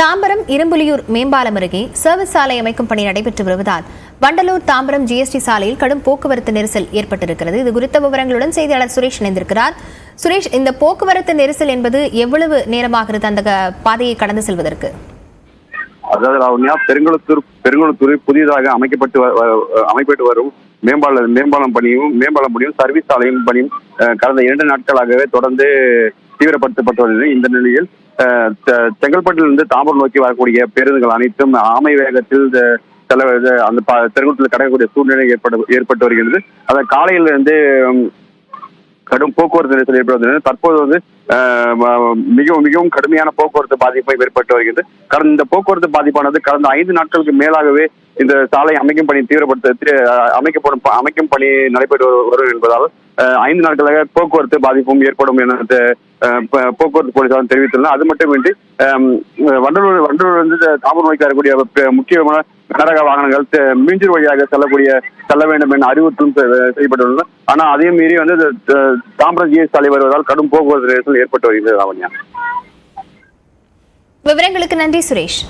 தாம்பரம் இரும்புலியூர் மேம்பாலம் அருகே சர்வீஸ் சாலை அமைக்கும் பணி நடைபெற்று வருவதால் வண்டலூர் தாம்பரம் ஜிஎஸ்டி சாலையில் கடும் போக்குவரத்து நெரிசல் ஏற்பட்டிருக்கிறது. இது குறித்த விவரங்களுடன் செய்தியாளர் சுரேஷ் இணைந்திருக்கிறார். சுரேஷ் இந்த போக்குவரத்து நெரிசல் என்பது எவ்வளவு நேரமாகிறது அந்த பாதையை கடந்து செல்வதற்கு? அதாவது லாவண்யா பெருங்குளத்தூர் பெருங்குளத்தூர் புதிதாக அமைக்கப்பட்டு வ- அமைக்கப்பட்டு வரும் மேம்பால மேம்பாலம் பணியும் மேம்பாலம் பணியும் சர்வீஸ் சாலையும் பணியும் கடந்த இரண்டு நாட்களாகவே தொடர்ந்து தீவிரப்படுத்தப்பட்டு இந்த நிலையில் செங்கல்பட்டிலிருந்து தாம்பரம் நோக்கி வரக்கூடிய பேருந்துகள் அனைத்தும் ஆமை வேகத்தில் அந்த ப- கடக்கக்கூடிய சூழ்நிலை ஏற்பட்டு ஏற்பட்டு வருகிறது. அந்த காலையிலிருந்து இருந்து கடும் போக்குவரத்து நெரிசல் ஏற்படுவது தற்போது வந்து மிகவும் மிகவும் கடுமையான போக்குவரத்து பாதிப்பை ஏற்பட்டு வருகிறது. கடந்த இந்த போக்குவரத்து பாதிப்பானது கடந்த ஐந்து நாட்களுக்கு மேலாகவே இந்த சாலை அமைக்கும் பணி தீவிரப்படுத்த அமைக்கப்படும் அமைக்கும் பணி நடைபெற்று வரும் என்பதால் ஐந்து நாட்களாக போக்குவரத்து பாதிப்பும் ஏற்படும் என போக்குவரத்து போலீசார் தெரிவித்துள்ளனர் அது மட்டுமின்றி வண்டலூர் வண்டலூர் வந்து தாமர் நோய்க்கு வரக்கூடிய முக்கியமான கனரக வாகனங்கள் மீஞ்சூர் வழியாக செல்லக்கூடிய செல்ல வேண்டும் என அறிவுறுத்தலும் செய்யப்பட்டுள்ளன. ஆனா அதையும் மீறி வந்து இந்த, தாம்பரம் ஜிஎஸ் சாலை வருவதால் கடும் போக்குவரத்து நெரிசல் ஏற்பட்டு வருகிறது லாவண்யா விவரங்களுக்கு நன்றி சுரேஷ்.